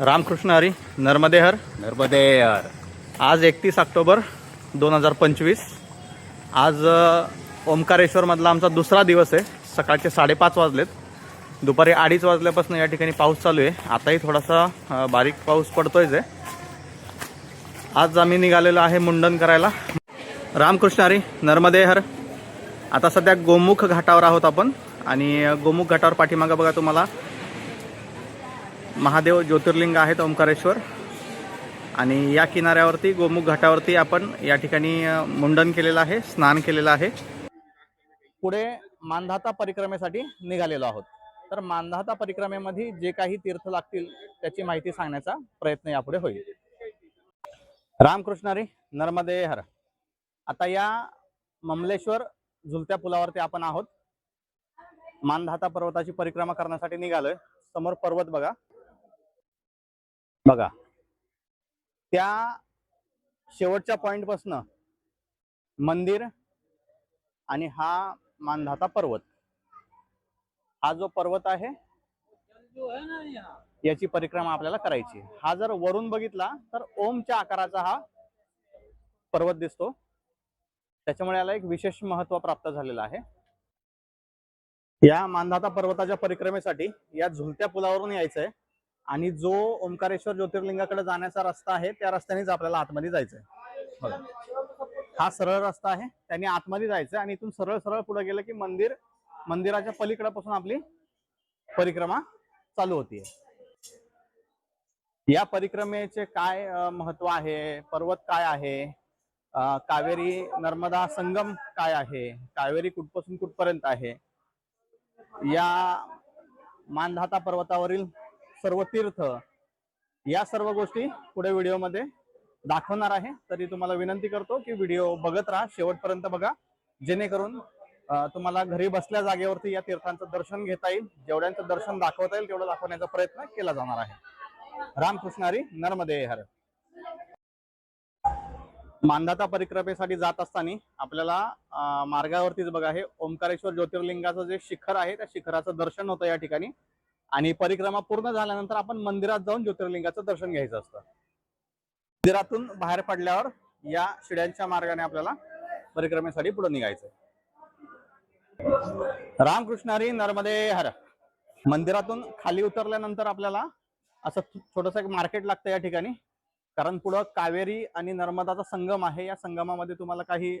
रामकृष्ण हरी नर्मदेहर. नर्मदे यार आज एकतीस ऑक्टोबर दोन हजार पंचवीस. आज ओंकारेश्वरमधला आमचा दुसरा दिवस आहे. सकाळचे साडेपाच वाजलेत. दुपारी अडीच वाजल्यापासून या ठिकाणी पाऊस चालू आहे. आताही थोडासा बारीक पाऊस पडतोयच आहे आज आम्ही निघालेलो आहे मुंडन करायला. रामकृष्ण हरी नर्मदेहर. आता सध्या गोमुख घाटावर आहोत आपण. आणि गोमुख घाटावर पाठीमागं बघा तुम्हाला. महादेव ज्योतिर्लिंग आहेत ओंकारेश्वर. आणि या किनाऱ्यावरती गोमुख घाटावरती आपण या ठिकाणी मुंडन केलेलं आहे स्नान केलेलं आहे. पुढे मानधाता परिक्रमेसाठी निघालेलो आहोत. तर मानधाता परिक्रमेमध्ये जे काही तीर्थ लागतील त्याची माहिती सांगण्याचा प्रयत्न यापुढे होईल. रामकृष्णारी नर्मदे हर. आता या ममलेश्वर झुलत्या पुलावरती आपण आहोत. मानधाता पर्वताची परिक्रमा करण्यासाठी निघालोय. समोर पर्वत बघा. बघा. त्या शेवटच्या पॉइंट पासन मंदिर आणि हा मानधाता पर्वत. हा जो पर्वत आहे याची परिक्रमा आपल्याला करायची हा जर वरून बघितला तर ओमच्या आकाराचा हा पर्वत दिसतो. त्याच्यामुळे याला एक विशेष महत्त्व प्राप्त झालेलं आहे. या मानधाता पर्वताच्या परिक्रमेसाठी या झुलत्या पुलावरून यायचंय. आणि जो ओंकारेश्वर ज्योतिर्लिंगाकडे जाण्याचा रस्ता आहे त्या रस्त्यानेच आपल्याला आतमध्ये जायचंय. बघा. हा सरळ रस्ता आहे त्याने आतमध्ये जायचं आणि इथून सरळ सरळ पुढे गेलं की मंदिर मंदिराच्या पलीकडेपासून आपली परिक्रमा चालू होतीये. या परिक्रमेचे काय महत्त्व आहे? पर्वत काय आहे? कावेरी नर्मदा संगम काय आहे? कावेरी कुठपासून कुठपर्यंत आहे? या मानधाता पर्वतावरील सर्व तीर्थ या सर्व गोष्टी पुढे व्हिडिओमध्ये दाखवणार आहे. तरी तुम्हाला विनंती करतो की व्हिडिओ बघत राहा. शेवटपर्यंत बघा. जेणेकरून तुम्हाला घरी बसल्या जागेवरती या तीर्थांचं दर्शन घेता येईल. जेवढ्यांचं दर्शन दाखवता येईल तेवढं दाखवण्याचा प्रयत्न केला जाणार आहे. रामकृष्णारी नर्मदे हर. मानधाता परिक्रमेसाठी जात असताना आपल्याला मार्गावरतीच बघा. हे ओंकारेश्वर ज्योतिर्लिंगाचं जे शिखर आहे त्या शिखराचं दर्शन होतं या ठिकाणी. आणि परिक्रमा पूर्ण झाल्यानंतर आपण मंदिरात जाऊन ज्योतिर्लिंगाचं दर्शन घ्यायचं असतं. मंदिरातून बाहेर पडल्यावर या शिड्यांच्या मार्गाने आपल्याला परिक्रमेसाठी पुढे निघायचं. रामकृष्णारी नर्मदे हर. मंदिरातून खाली उतरल्यानंतर आपल्याला असं छोटस एक मार्केट लागतं या ठिकाणी. कारण पुढं कावेरी आणि नर्मदाचा संगम आहे. या संगमामध्ये तुम्हाला काही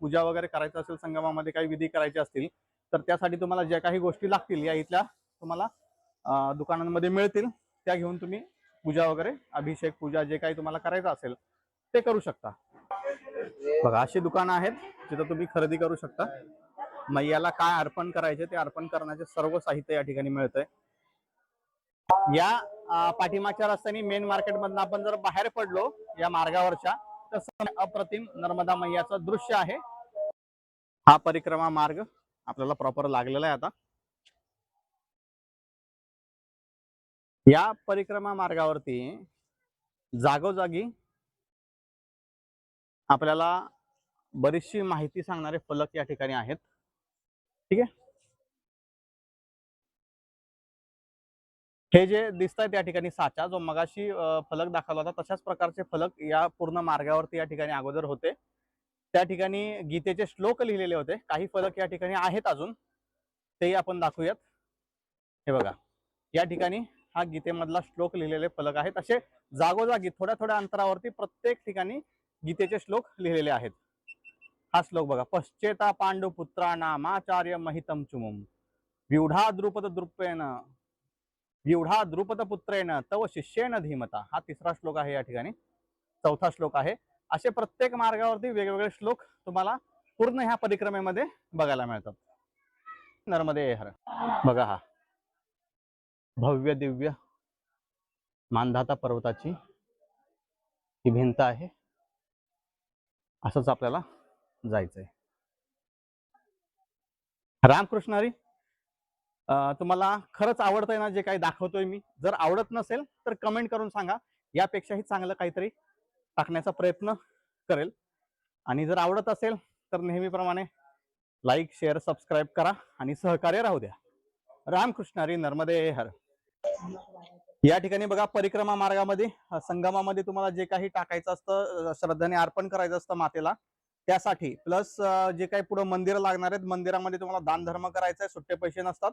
पूजा वगैरे करायचं असेल संगमामध्ये काही विधी करायचे असतील तर त्यासाठी तुम्हाला ज्या काही गोष्टी लागतील या इथल्या तुम्हाला दुकानांमध्ये मिळतील त्या घेऊन तुम्ही पूजा वगैरे अभिषेक पूजा जे काही तुम्हाला करायचं असेल ते करू शकता. बघा अशी दुकानं आहेत जिथं तुम्ही खरेदी करू शकता. मैयाला काय अर्पण करायचे ते अर्पण करण्याचे सर्व साहित्य या ठिकाणी मिळतंय. या पाठीमागच्या रस्त्याने मेन मार्केट मधनं आपण जर बाहेर पडलो या मार्गावरच्या तर अप्रतिम नर्मदा मैयाचं दृश्य आहे. हा परिक्रमा मार्ग आपल्याला प्रॉपर लागलेला आहे आता. या परिक्रमा मार्गावरती जागोजागी आपल्याला बरीचशी माहिती सांगणारे फलक या ठिकाणी आहेत. ठीक आहे? हे जे दिसत आहेत या ठिकाणी साचा जो मगाशी फलक दाखवला होता तशाच प्रकारचे फलक या पूर्ण मार्गावरती या ठिकाणी अगोदर होते. त्या ठिकाणी गीतेचे श्लोक लिहिलेले होते. काही फलक या ठिकाणी आहेत अजून. तेही आपण दाखवूयात. हे बघा. या ठिकाणी हा गीतेमधला श्लोक लिहिलेले फलक आहेत. असे जागोजागी थोड्या थोड्या अंतरावरती प्रत्येक ठिकाणी गीतेचे श्लोक लिहिलेले आहेत. हा श्लोक बघा. पश्चेता पांडू पुत्राणामाचार्य महितम चुमुम. विवढा द्रुपद द्रुपेन विवढा द्रुपद पुत्रेन तव शिष्येन धीमता. हा तिसरा श्लोक आहे या ठिकाणी. चौथा श्लोक आहे. असे प्रत्येक मार्गावरती वेगवेगळे श्लोक तुम्हाला पूर्ण ह्या परिक्रमेमध्ये बघायला मिळतात. नर्मदे हर. बघा हा. भव्य दिव्य मानधाता पर्वताची ही भिंत आहे. असंच आपल्याला जायचंय. रामकृष्णारी तुम्हाला खरंच आवडतंय ना जे काही दाखवतोय मी? जर आवडत नसेल तर कमेंट करून सांगा. यापेक्षाही चांगलं काहीतरी टाकण्याचा प्रयत्न करेल. आणि जर आवडत असेल तर नेहमीप्रमाणे लाईक शेअर सबस्क्राईब करा आणि सहकार्य राहू द्या. रामकृष्णारी नर्मदे हर. या ठिकाणी बघा परिक्रमा मार्गामध्ये संगमामध्ये तुम्हाला जे काही टाकायचं असतं श्रद्धेने अर्पण करायचं असतं मातेला त्यासाठी. प्लस जे काही पुढे मंदिर लागणार आहेत मंदिरामध्ये तुम्हाला दान धर्म करायचा आहे सुट्टे पैसे नसतात.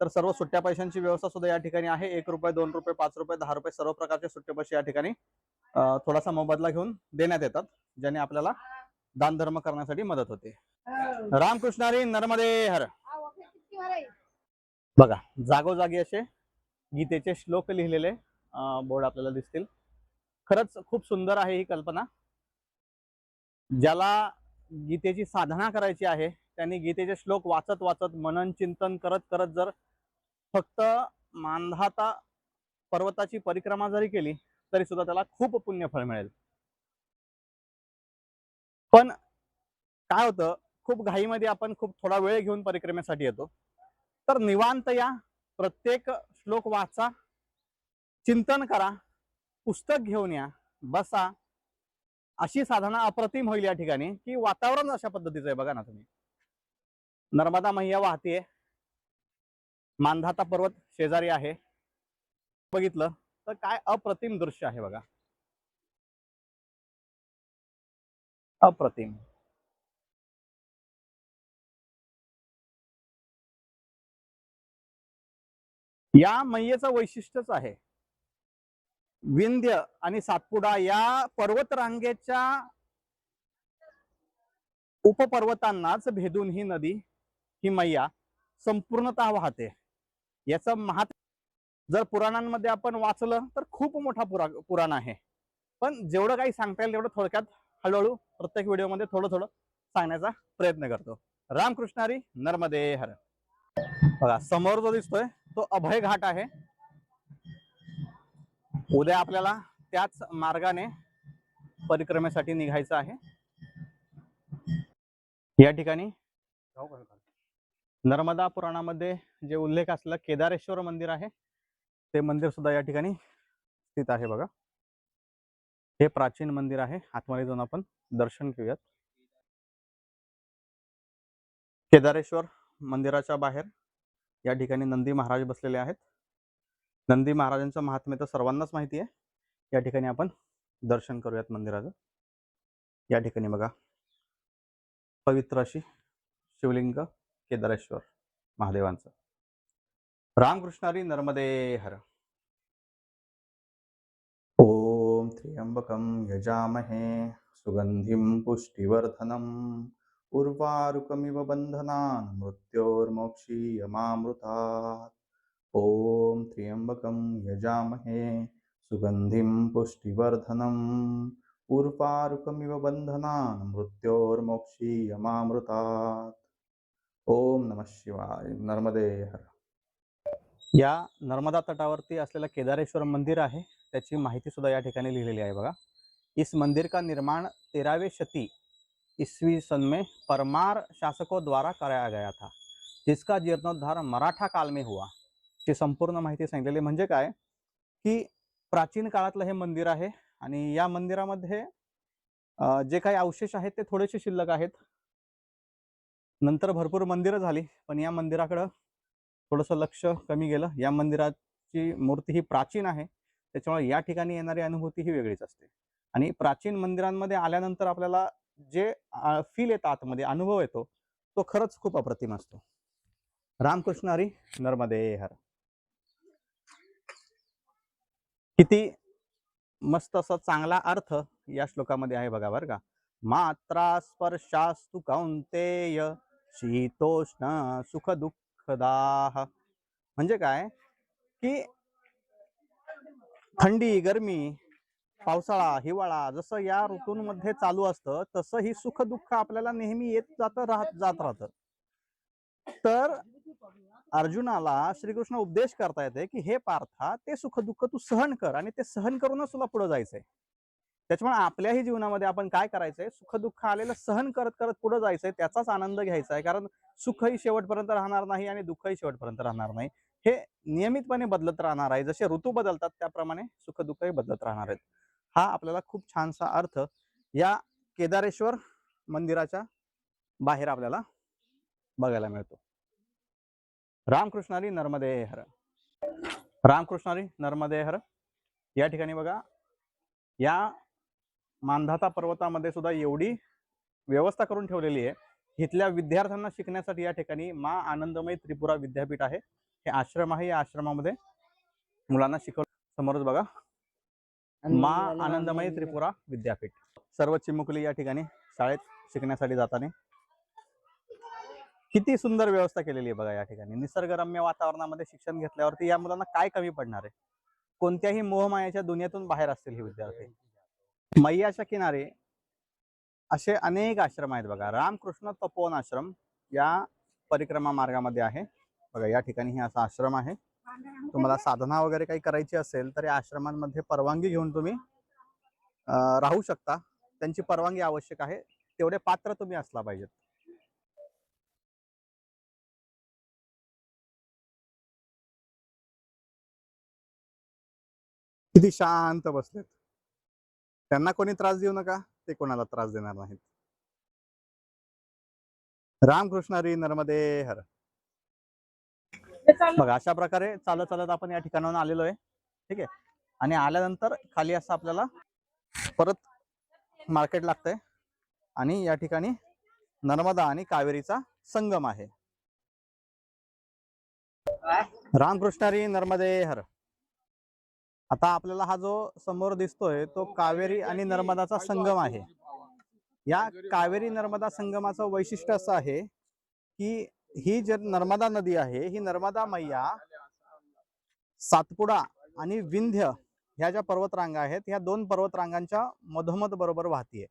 तर सर्व सुट्ट्या पैशांची व्यवस्था सुद्धा या ठिकाणी आहे. एक रुपये दोन रुपये पाच रुपये दहा रुपये सर्व प्रकारचे सुट्टे पैसे या ठिकाणी थोडासा मोबदला घेऊन देण्यात येतात ज्याने आपल्याला दान धर्म करण्यासाठी मदत होते. रामकृष्णारी नर्मदे हर. बघा जागोजागी असे गीतेचे श्लोक लिहिलेले बोर्ड आपल्याला दिसतील. खरंच खूप सुंदर आहे ही कल्पना. ज्याला गीतेची साधना करायची आहे त्यांनी गीतेचे श्लोक वाचत वाचत मनन चिंतन करत करत जर फक्त मांधाता पर्वताची परिक्रमा जरी केली तरी सुद्धा त्याला खूप पुण्यफळ मिळेल. पण काय होतं खूप घाईमध्ये आपण खूप थोडा वेळ घेऊन परिक्रमेसाठी येतो. तर निवांत या प्रत्येक श्लोक वाचा चिंतन करा पुस्तक घेऊन या बसा. अशी साधना अप्रतिम होईल या ठिकाणी की वातावरण अशा पद्धतीचं आहे बघा ना तुम्ही. नर्मदा मैया वाहतीये. मानधाता पर्वत शेजारी आहे. बघितलं तर काय अप्रतिम दृश्य आहे बघा. अप्रतिम. या मैयेचं वैशिष्ट्यच आहे. विंध्य आणि सातपुडा या पर्वत रांगेच्या उपपर्वतांनाच भेदून ही नदी ही मैया संपूर्णतः वाहते. याचं महात जर पुराणांमध्ये आपण वाचलं तर खूप मोठा पुरा पुराण आहे. पण जेवढं काही सांगता येईल तेवढं थोडक्यात हळूहळू प्रत्येक व्हिडिओमध्ये थोडं थोडं सांगण्याचा प्रयत्न करतो. रामकृष्णारी नर्मदे हर. बघा समोर जो दिसतोय तो अभय घाट आहे. उद्या आपल्याला त्याच मार्गाने परिक्रमेसाठी निघायचं आहे. या ठिकाणी नर्मदा पुराणामध्ये जे उल्लेख असला केदारेश्वर मंदिर आहे. ते मंदिर सुद्धा या ठिकाणी स्थित आहे बघा. हे प्राचीन मंदिर आहे. आतमध्ये जाऊन आपण दर्शन घेऊयात. केदारेश्वर मंदिराच्या बाहेर. या ठिकाणी नंदी महाराज बसलेले आहेत. नंदी महाराजांचं महात्म्य तर सर्वांनाच माहिती आहे. या ठिकाणी आपण दर्शन करूयात मंदिराचं. या ठिकाणी बघा. पवित्र अशी शिवलिंग केदारेश्वर महादेवांचं. रामकृष्णारी नर्मदे हर. ओम त्र्यंबकम यजामहे. सुगंधीम पुष्टिवर्धनम. उर्वारुकमिव बन्धनान् मृत्योर्मोक्षीयमामृतात्। ॐ त्र्यम्बकं यजामहे सुगन्धिं पुष्टिवर्धनम्। उर्वारुकमिव बन्धनान् मृत्योर्मोक्षीयमामृतात्। ओम नमः शिवाय नर्मदे हर। या नर्मदा तटावरती असलेलं केदारेश्वर मंदिर आहे त्याची माहिती सुद्धा या ठिकाणी लिहिलेली आहे बघा. इस मंदिर का निर्माण तेरावे शती ईस्वी सन में परमार शासकों द्वारा कराया गया था जिसका जीर्णोद्धार मराठा काल में हुआ। ची संपूर्ण माहिती सांगितलेली म्हणजे काय? की प्राचीन काळातलं हे मंदिर आहे आणि या मंदिरामध्ये जे काही अवशेष आहेत ते थोडेसे शिल्लक आहेत. नंतर भरपूर मंदिरं झाली पण या मंदिराकडं थोडंसं लक्ष कमी गेलं. या मंदिराची मूर्ती ही प्राचीन आहे त्याच्यामुळे या ठिकाणी येणारी अनुभूती ही वेगळीच असते. आणि प्राचीन मंदिरांमध्ये आल्यानंतर आपल्याला जे फील येतं आतमध्ये अनुभव येतो तो खरंच खूप अप्रतिम असतो. रामकृष्ण हरी नर्मदे हर. किती मस्त असा चांगला अर्थ या श्लोकामध्ये आहे बघा बरं का. मात्रा स्पर्शास्तु कौंतेय शीतोष्ण सुख दुःखदाह म्हणजे काय? की थंडी गरमी पावसाळा हिवाळा जसं या ऋतूंमध्ये चालू असतं तसं ही सुख दुःख आपल्याला नेहमी येत जात राहत जात राहतं. तर अर्जुनाला श्रीकृष्ण उपदेश करता येते की हे पार्था ते सुख दुःख तू सहन कर आणि ते सहन करूनच तुला पुढे जायचंय. त्याच्यामुळे आपल्याही जीवनामध्ये आपण काय करायचंय? सुख दुःख आलेलं सहन करत करत पुढे जायचंय त्याचाच आनंद घ्यायचा आहे. कारण सुखही शेवटपर्यंत राहणार नाही आणि दुःखही शेवटपर्यंत राहणार नाही. हे नियमितपणे बदलत राहणार आहे. जसे ऋतू बदलतात त्याप्रमाणे सुख दुःखही बदलत राहणार आहेत. हा आपल्याला खूप छानसा अर्थ या केदारेश्वर मंदिराच्या बाहेर आपल्याला बघायला मिळतो. रामकृष्णारी नर्मदे हर. रामकृष्णारी नर्मदे हर. या ठिकाणी बघा या मांधाता पर्वतामध्ये सुद्धा एवढी व्यवस्था करून ठेवलेली आहे. इथल्या विद्यार्थ्यांना शिकण्यासाठी या ठिकाणी मा आनंदमय त्रिपुरा विद्यापीठ आहे. हे आश्रम आहे. या आश्रमामध्ये मुलांना शिकव समोरच बघा. मा आनंदमय त्रिपुरा विद्यापीठ. सर्व चिमुकली या ठिकाणी शाळेत शिकण्यासाठी जाताना. किती सुंदर व्यवस्था केलेली आहे बघा या ठिकाणी. निसर्गरम्य वातावरणामध्ये शिक्षण घेतल्यावरती या मुलांना काय कमी पडणार आहे? कोणत्याही मोहमायाच्या दुनियेतून बाहेर असतील हे विद्यार्थी. मैयाच्या किनारे असे अनेक आश्रम आहेत बघा. रामकृष्ण तपोवन आश्रम या परिक्रमा मार्गामध्ये आहे. बघा या ठिकाणी हे असा आश्रम आहे. तुम्हाला साधना वगैरे काही करायची असेल तर या आश्रमांमध्ये परवानगी घेऊन तुम्ही राहू शकता. त्यांची परवानगी आवश्यक आहे. तेवढे पात्र तुम्ही असला पाहिजेत. किती शांत बसलेत. त्यांना कोणी त्रास देऊ नका. ते कोणाला त्रास देणार नाहीत. रामकृष्ण हरी नर्मदे हर. बघा अशा प्रकारे चालत चालत आपण या ठिकाणाहून आलेलो आहे. ठीक आहे? आणि आल्यानंतर खाली असं आपल्याला परत मार्केट लागतंय. आणि या ठिकाणी नर्मदा आणि कावेरीचा संगम आहे. रामकृष्णारी नर्मदे हर. आता आपल्याला हा जो समोर दिसतोय तो कावेरी आणि नर्मदाचा संगम आहे. या कावेरी नर्मदा संगमाचं वैशिष्ट्य असं आहे की ही जे नर्मदा नदी आहे ही नर्मदा मैया सातपुडा आणि विंध्य ह्या ज्या पर्वतरांगा आहेत ह्या दोन पर्वतरांगांच्या मधोमध बरोबर वाहतीये.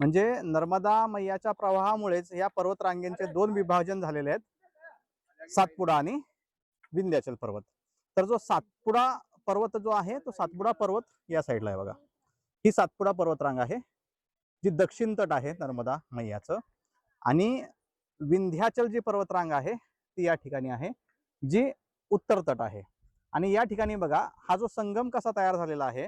म्हणजे नर्मदा मैयाच्या प्रवाहामुळेच या पर्वतरांगेंचे दोन विभाजन झालेले आहेत सातपुडा आणि विंध्याचल पर्वत. तर जो सातपुडा पर्वत जो आहे तो सातपुडा पर्वत या साईडला आहे बघा. ही सातपुडा पर्वतरांग आहे जी दक्षिण तट आहे नर्मदा मैयाचं. आणि विंध्याचल जी पर्वतरांग आहे ती या ठिकाणी आहे जी उत्तर तट आहे. आणि या ठिकाणी बघा हा जो संगम कसा तयार झालेला आहे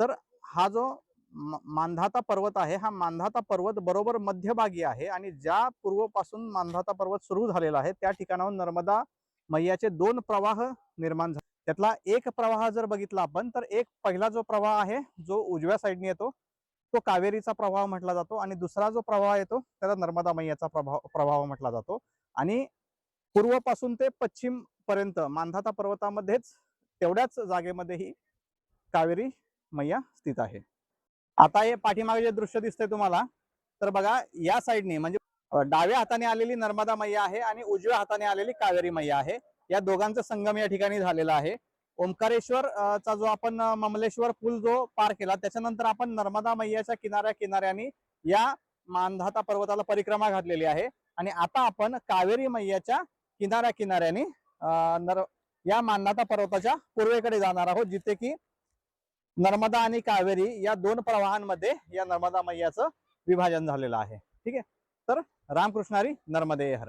तर हा जो मांधाता पर्वत आहे हा मांधाता पर्वत बरोबर मध्यभागी आहे आणि ज्या पूर्वपासून मांधाता पर्वत सुरू झालेला आहे त्या ठिकाणाहून नर्मदा मैयाचे दोन प्रवाह निर्माण झाले त्यातला एक प्रवाह जर बघितला आपण तर एक पहिला जो प्रवाह आहे जो उजव्या साईडने येतो तो कावेरीचा प्रभाव म्हटला जातो आणि दुसरा जो प्रभाव येतो त्याला नर्मदा मैयाचा प्रभाव प्रभाव म्हटला जातो. आणि पूर्वपासून ते पश्चिम पर्यंत मांधाता पर्वतामध्येच तेवढ्याच जागेमध्ये ही कावेरी मैया स्थित आहे. आता हे पाठीमागे जे दृश्य दिसतंय तुम्हाला तर बघा या साईडने म्हणजे डाव्या हाताने आलेली नर्मदा मैया आहे आणि उजव्या हाताने आलेली कावेरी मैया आहे. या दोघांचा संगम या ठिकाणी झालेला आहे. ओंकारेश्वर चा जो आपण ममलेश्वर पूल जो पार केला त्याच्यानंतर आपण नर्मदा मैयाच्या किनाऱ्या किनाऱ्याने या मानधाता पर्वताला परिक्रमा घातलेली आहे. आणि आता आपण कावेरी मैयाच्या किनाऱ्या किनाऱ्याने नर या मानधाता पर्वताच्या पूर्वेकडे जाणार आहोत जिथे की नर्मदा आणि कावेरी या दोन प्रवाहांमध्ये या नर्मदा मैयाचं विभाजन झालेलं आहे. ठीक आहे? तर रामकृष्णारी नर्मदे हर